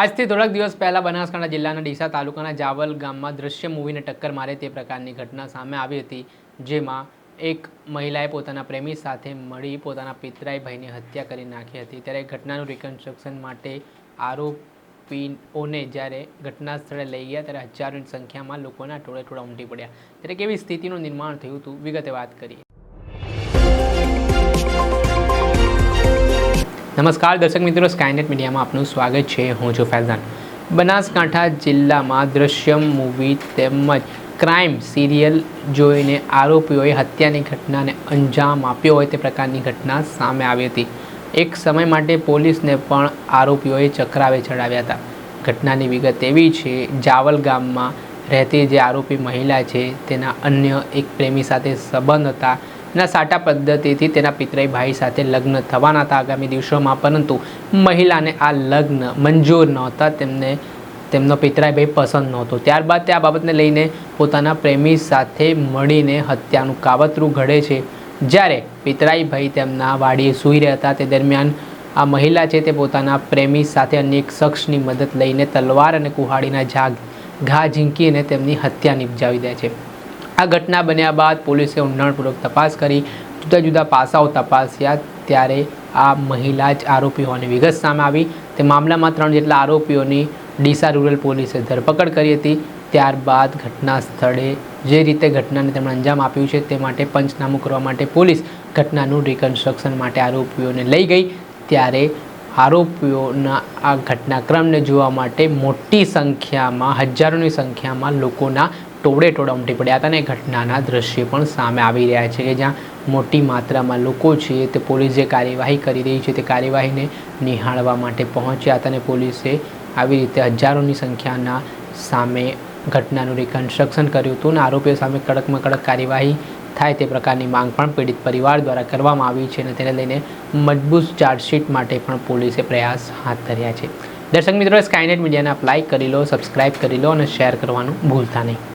આજથી થોડાક દિવસ પહેલા બનાસકાંઠા જિલ્લાના ડીસા તાલુકાના જાવલ ગામમાં દ્રશ્ય મૂવીને ટક્કર મારે તે પ્રકારની ઘટના સામે આવી હતી, જેમાં એક મહિલાએ પોતાના પ્રેમી સાથે મળી પોતાના પિતરાઈ ભાઈની હત્યા કરી નાખી હતી. ત્યારે ઘટનાનું રિકન્સ્ટ્રક્શન માટે આરોપીઓને જ્યારે ઘટના સ્થળે લઈ ગયા, ત્યારે હજારોની સંખ્યામાં લોકોના ટોળે ટોળા ઉમટી પડ્યા. ત્યારે કેવી સ્થિતિનું નિર્માણ થયું હતું, વિગતે વાત કરીએ. નમસ્કાર, દર્શક મિત્રો સ્કાયનેટ મીડિયામાં આપનું સ્વાગત છે. હું છું ફૈઝાન. બનાસકાંઠા જિલ્લામાં દ્રશ્યમ મૂવી તેમજ ક્રાઇમ સિરિયલ જોઈને આરોપીઓએ હત્યાની ઘટનાને અંજામ આપ્યો હોય તે પ્રકારની ઘટના સામે આવી હતી. એક સમય માટે પોલીસને પણ આરોપીઓએ ચક્રાવે ચડાવ્યા હતા. ઘટનાની વિગત એવી છે, જાવલ ગામમાં રહેતી જે આરોપી મહિલા છે, તેના અન્ય એક પ્રેમી સાથે સંબંધ હતા. એના સાટા પદ્ધતિથી તેના પિતરાઈ ભાઈ સાથે લગ્ન થવાના હતા આગામી દિવસોમાં, પરંતુ મહિલાને આ લગ્ન મંજૂર નહોતા, તેમને, તેમનો પિતરાઈ ભાઈ પસંદ નહોતો. ત્યારબાદ તે આ બાબતને લઈને પોતાના પ્રેમી સાથે મળીને હત્યાનું કાવતરું ઘડે છે. જ્યારે પિતરાઈ ભાઈ તેમના વાડીએ સૂઈ રહ્યા હતા, તે દરમિયાન આ મહિલા છે તે પોતાના પ્રેમી સાથે અન્ય એક શખ્સની મદદ લઈને તલવાર અને કુહાડીના ઝાગ, ઘા ઝીંકીને તેમની હત્યા નિપજાવી દે છે. આ ઘટના બન્યા બાદ પોલીસે ઊંડાણપૂર્વક તપાસ કરી જુદા જુદા પાસાઓ તપાસ્યા ત્યારે આ મહિલા જ આરોપી હોવાની વિગત સામે આવી. તે મામલામાં ત્રણ જેટલા આરોપીઓની ડીસા રૂરલ પોલીસે ધરપકડ કરી હતી. ત્યારબાદ ઘટના સ્થળે જે રીતે ઘટનાને તેમણે અંજામ આપ્યું છે તે માટે પંચનામું કરવા માટે પોલીસ ઘટનાનું રિકન્સ્ટ્રક્શન માટે આરોપીઓને લઈ ગઈ. ત્યારે આરોપીઓના આ ઘટનાક્રમને જોવા માટે મોટી સંખ્યામાં, હજારોની સંખ્યામાં લોકોના ટોળે ટોળા ઉમટી પડ્યા હતા અને ઘટનાના દ્રશ્યો પણ સામે આવી રહ્યા છે કે જ્યાં મોટી માત્રામાં લોકો છે તે પોલીસ જે કાર્યવાહી કરી રહી છે. તે કાર્યવાહીને નિહાળવા માટે પહોંચ્યા હતા અને પોલીસે આવી રીતે હજારોની સંખ્યાના સામે ઘટનાનું રિકન્સ્ટ્રક્શન કર્યું હતું અને આરોપીઓ સામે કડકમાં કડક કાર્યવાહી થાય તે પ્રકારની માંગ પણ પીડિત પરિવાર દ્વારા કરવામાં આવી છે અને તેને લઈને મજબૂત ચાર્જશીટ માટે પણ પોલીસે પ્રયાસ હાથ ધર્યા છે. દર્શક મિત્રો સ્કાયનેટ મીડિયાને આપ કરી લો સબસ્ક્રાઇબ કરી લો અને શેર કરવાનું ભૂલતા નહીં.